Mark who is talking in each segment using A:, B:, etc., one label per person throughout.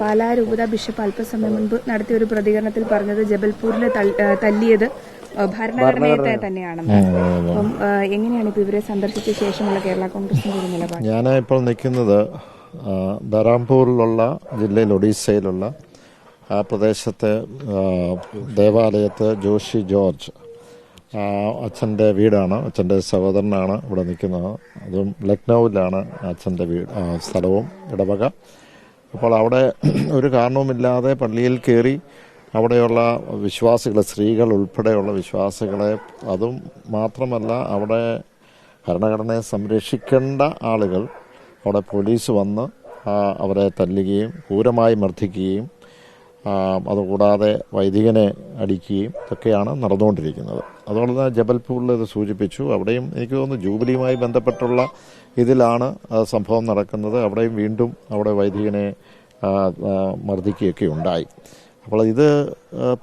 A: പാലാ രൂപത ബിഷപ്പ് അല്പസമയം മുൻപ് നടത്തിയ ഒരു പ്രതികരണത്തിൽ പറഞ്ഞത് ഏഹ് തല്ലിയത് ഭരണഘടനയെ തന്നെയാണെന്ന്. അപ്പം എങ്ങനെയാണ് ഇപ്പൊ ഇവരെ സന്ദർശിച്ച ശേഷമുള്ള കേരള കോൺഗ്രസിന്റെ ഒരു നിലപാട്?
B: ഞാൻ ഇപ്പോൾ നിൽക്കുന്നത് ധരാംപൂരിലുള്ള ജില്ലയിൽ ഒഡീസയിലുള്ള ആ പ്രദേശത്തെ ദേവാലയത്തെ ജോഷി ജോർജ് അച്ഛന്റെ വീടാണ് അച്ഛന്റെ സഹോദരനാണ് ഇവിടെ നിൽക്കുന്നത്. അതും ലക്നൌവിലാണ് അച്ഛന്റെ വീട് സ്ഥലവും ഇടവക. അപ്പോൾ അവിടെ ഒരു കാരണവുമില്ലാതെ പള്ളിയിൽ കയറി അവിടെയുള്ള വിശ്വാസികൾ സ്ത്രീകൾ ഉൾപ്പെടെയുള്ള വിശ്വാസികളെ അതും മാത്രമല്ല അവിടെ ഭരണഘടനയെ സംരക്ഷിക്കേണ്ട ആളുകൾ അവിടെ പോലീസ് വന്ന് അവരെ തല്ലുകയും ക്രൂരമായി മർദ്ദിക്കുകയും അതുകൂടാതെ വൈദികനെ അടിക്കുകയും ഇതൊക്കെയാണ് നടന്നുകൊണ്ടിരിക്കുന്നത്. അതുകൊണ്ട് തന്നെ ജബൽപൂരിൽ ഇത് സൂചിപ്പിച്ചു. അവിടെയും എനിക്ക് തോന്നുന്നു ജൂബിലിയുമായി ബന്ധപ്പെട്ടുള്ള ഇതിലാണ് സംഭവം നടക്കുന്നത്. അവിടെയും വീണ്ടും അവിടെ വൈദികനെ മർദ്ദിക്കുകയൊക്കെ ഉണ്ടായി. അപ്പോൾ ഇത്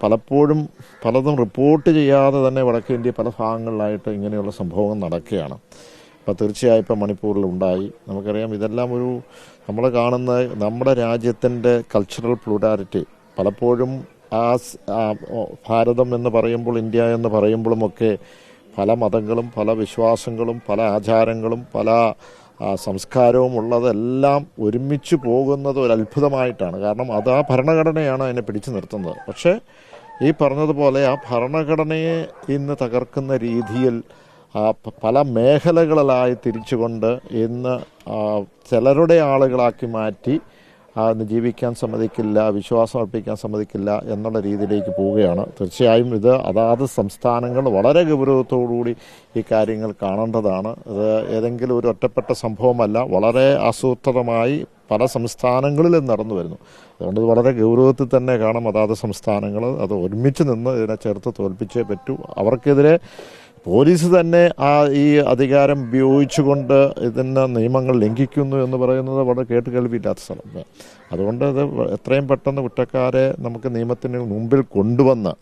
B: പലപ്പോഴും പലതും റിപ്പോർട്ട് ചെയ്യാതെ തന്നെ വടക്കേ ഇന്ത്യ പല ഭാഗങ്ങളിലായിട്ട് ഇങ്ങനെയുള്ള സംഭവങ്ങൾ നടക്കുകയാണ്. അപ്പോൾ തീർച്ചയായും ഇപ്പം മണിപ്പൂരിൽ ഉണ്ടായി. നമുക്കറിയാം ഇതെല്ലാം ഒരു നമ്മൾ കാണുന്ന നമ്മുടെ രാജ്യത്തിന്റെ കൾച്ചറൽ പ്ലൂരാലിറ്റി പലപ്പോഴും ആ ഭാരതം എന്ന് പറയുമ്പോൾ ഇന്ത്യ എന്ന് പറയുമ്പോഴുമൊക്കെ പല മതങ്ങളും പല വിശ്വാസങ്ങളും പല ആചാരങ്ങളും പല സംസ്കാരവും ഉള്ളതെല്ലാം ഒരുമിച്ച് പോകുന്നത് ഒരു അത്ഭുതമായിട്ടാണ് കാരണം അത് ആ ഭരണഘടനയാണ് അതിനെ പിടിച്ചു നിർത്തുന്നത്. പക്ഷേ ഈ പറഞ്ഞതുപോലെ ആ ഭരണഘടനയെ ഇന്ന് തകർക്കുന്ന രീതിയിൽ പല മേഖലകളിലായി തിരിച്ചുകൊണ്ട് ഇന്ന് ചിലരുടെ ആളുകളാക്കി മാറ്റി ജീവിക്കാൻ സമ്മതിക്കില്ല വിശ്വാസം അർപ്പിക്കാൻ സമ്മതിക്കില്ല എന്നുള്ള രീതിയിലേക്ക് പോവുകയാണ്. തീർച്ചയായും ഇത് അതാത് സംസ്ഥാനങ്ങൾ വളരെ ഗൗരവത്തോടുകൂടി ഈ കാര്യങ്ങൾ കാണേണ്ടതാണ്. ഇത് ഏതെങ്കിലും ഒരു ഒറ്റപ്പെട്ട സംഭവമല്ല വളരെ ആസൂത്രിതമായി പല സംസ്ഥാനങ്ങളിലും നടന്നു വരുന്നു. അതുകൊണ്ട് വളരെ ഗൗരവത്തിൽ തന്നെ കാണാം അതാത് സംസ്ഥാനങ്ങൾ. അത് ഒരുമിച്ച് നിന്ന് ഇതിനെ ചേർത്ത് തോൽപ്പിച്ചേ പറ്റൂ. അവർക്കെതിരെ പോലീസ് തന്നെ ആ ഈ അധികാരം ഉപയോഗിച്ചുകൊണ്ട് ഇതിന് നിയമങ്ങൾ ലംഘിക്കുന്നു എന്ന് പറയുന്നത് വളരെ കേട്ടുകേൾവിയില്ലാത്ത സ്ഥലം. അതുകൊണ്ട് അത് എത്രയും പെട്ടെന്ന് കുറ്റക്കാരെ നമുക്ക് നിയമത്തിന് മുമ്പിൽ കൊണ്ടുവന്ന്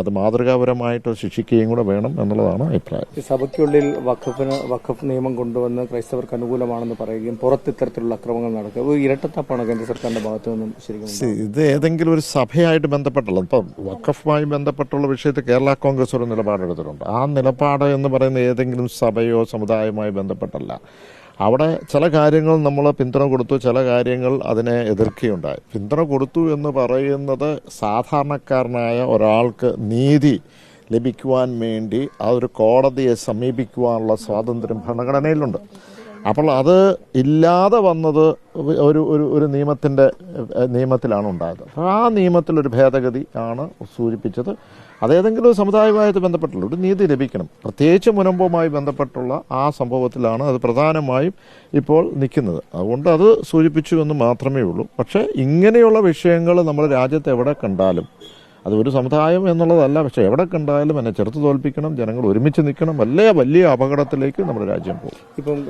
B: അത് മാതൃകാപരമായിട്ട് ശിക്ഷിക്കുകയും കൂടെ വേണം എന്നുള്ളതാണ് അഭിപ്രായം.
C: സഭയ്ക്കുള്ളിൽ വഖഫിന് വഖഫ് നിയമം കൊണ്ടുവന്ന് ക്രൈസ്തവർക്ക് അനുകൂലമാണെന്ന് പറയുകയും പുറത്ത് ഇത്തരത്തിലുള്ള അക്രമങ്ങൾ നടക്കുക. ഒരു ഇരട്ടത്താപ്പാണ് കേന്ദ്ര സർക്കാരിന്റെ ഭാഗത്തു നിന്നും ശരിക്കും
B: ഇത് ഏതെങ്കിലും ഒരു സഭയായിട്ട് ബന്ധപ്പെട്ടുള്ള ഇപ്പം വഖഫുമായി ബന്ധപ്പെട്ടുള്ള വിഷയത്തിൽ കേരള കോൺഗ്രസ് ഒരു നിലപാടെടുത്തിട്ടുണ്ട്. ആ നിലപാട് എന്ന് പറയുന്ന ഏതെങ്കിലും സഭയോ സമുദായവുമായി ബന്ധപ്പെട്ടല്ല. അവിടെ ചില കാര്യങ്ങൾ നമ്മൾ പിന്തുണ കൊടുത്തു ചില കാര്യങ്ങൾ അതിനെ എതിർക്കുകയുണ്ടായി. പിന്തുണ കൊടുത്തു എന്ന് പറയുന്നത് സാധാരണക്കാരനായ ഒരാൾക്ക് നീതി ലഭിക്കുവാൻ വേണ്ടി ആ ഒരു കോടതിയെ സമീപിക്കുവാനുള്ള സ്വാതന്ത്ര്യം ഭരണഘടനയിലുണ്ട്. അപ്പോൾ അത് ഇല്ലാതെ വന്നത് ഒരു ഒരു ഒരു നിയമത്തിന്റെ നിയമത്തിലാണ് ഉണ്ടായത്. അപ്പോൾ ആ നിയമത്തിൽ ഒരു ഭേദഗതി ആണ് സൂചിപ്പിച്ചത്. അതേതെങ്കിലും സമുദായവുമായിട്ട് ബന്ധപ്പെട്ടുള്ള ഒരു നീതി ലഭിക്കണം. പ്രത്യേകിച്ച് മുനമ്പുമായി ബന്ധപ്പെട്ടുള്ള ആ സംഭവത്തിലാണ് അത് പ്രധാനമായും ഇപ്പോൾ നിൽക്കുന്നത്. അതുകൊണ്ട് അത് സൂചിപ്പിച്ചു എന്ന് മാത്രമേ ഉള്ളൂ. പക്ഷേ ഇങ്ങനെയുള്ള വിഷയങ്ങൾ നമ്മൾ രാജ്യത്ത് എവിടെ കണ്ടാലും അത് ഒരു സമുദായം എന്നുള്ളതല്ല. പക്ഷെ എവിടെ കണ്ടാലും എന്നെ ചെറുത്ത് തോൽപ്പിക്കണം ജനങ്ങൾ ഒരുമിച്ച് നിൽക്കണം വലിയ വലിയ അപകടത്തിലേക്ക് നമ്മുടെ രാജ്യം പോകും.
C: ഇപ്പം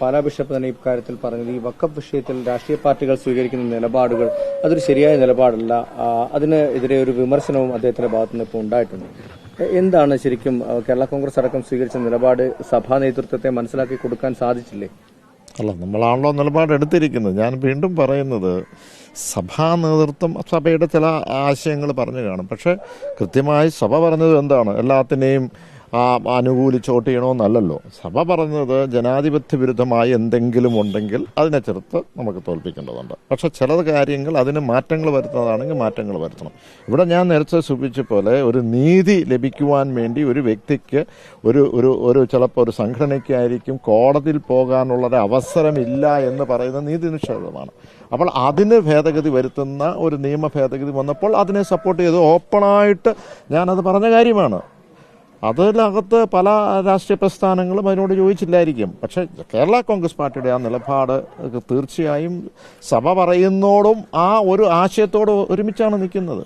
C: പാലാ ബിഷപ്പ് തന്നെ ഇക്കാര്യത്തിൽ പറഞ്ഞത് ഈ വക്കപ്പ് വിഷയത്തിൽ രാഷ്ട്രീയ പാർട്ടികൾ സ്വീകരിക്കുന്ന നിലപാടുകൾ അതൊരു ശരിയായ നിലപാടല്ല. അതിന് എതിരെ ഒരു വിമർശനവും അദ്ദേഹത്തിന്റെ ഭാഗത്തുനിന്ന് ഇപ്പോൾ ഉണ്ടായിട്ടുണ്ട്. എന്താണ് ശരിക്കും കേരള കോൺഗ്രസ് അടക്കം സ്വീകരിച്ച നിലപാട് സഭാ നേതൃത്വത്തെ മനസ്സിലാക്കി കൊടുക്കാൻ സാധിച്ചില്ലേ?
B: അല്ല നമ്മളാണല്ലോ നിലപാടെടുത്തിരിക്കുന്നത്. ഞാൻ വീണ്ടും പറയുന്നത് സഭാ നേതൃത്വം സഭയുടെ ചില ആശയങ്ങൾ പറഞ്ഞു കാണും. പക്ഷേ കൃത്യമായി സഭ പറഞ്ഞത് എന്താണ്? എല്ലാത്തിനെയും അനുകൂലിച്ച് വോട്ട് ചെയ്യണമെന്നല്ലല്ലോ സഭ പറഞ്ഞത് ജനാധിപത്യ വിരുദ്ധമായി എന്തെങ്കിലും ഉണ്ടെങ്കിൽ അതിനെ ചെറുത്ത് നമുക്ക് തോൽപ്പിക്കേണ്ടതുണ്ട്. പക്ഷെ ചില കാര്യങ്ങൾ അതിന് മാറ്റങ്ങൾ വരുത്തുന്നതാണെങ്കിൽ മാറ്റങ്ങൾ വരുത്തണം. ഇവിടെ ഞാൻ നേരത്തെ സൂചിപ്പിച്ച പോലെ ഒരു നീതി ലഭിക്കുവാൻ വേണ്ടി ഒരു വ്യക്തിക്ക് ഒരു ഒരു ഒരു ചിലപ്പോൾ ഒരു സംഘടനയ്ക്കായിരിക്കും കോടതിയിൽ പോകാനുള്ള ഒരു അവസരമില്ല എന്ന് പറയുന്ന നീതി നിഷേധമാണ്. അപ്പോൾ അതിന് ഭേദഗതി വരുത്തുന്ന ഒരു നിയമ ഭേദഗതി വന്നപ്പോൾ അതിനെ സപ്പോർട്ട് ചെയ്ത് ഓപ്പണായിട്ട് ഞാനത് പറഞ്ഞ കാര്യമാണ്. അതിനകത്ത് പല രാഷ്ട്രീയ പ്രസ്ഥാനങ്ങളും അതിനോട് ചോദിച്ചില്ലായിരിക്കും പക്ഷെ കേരള കോൺഗ്രസ് പാർട്ടിയുടെ ആ നിലപാട് തീർച്ചയായും സഭ പറയുന്നതോടും ആ ഒരു ആശയത്തോട് ഒരുമിച്ചാണ് നിൽക്കുന്നത്.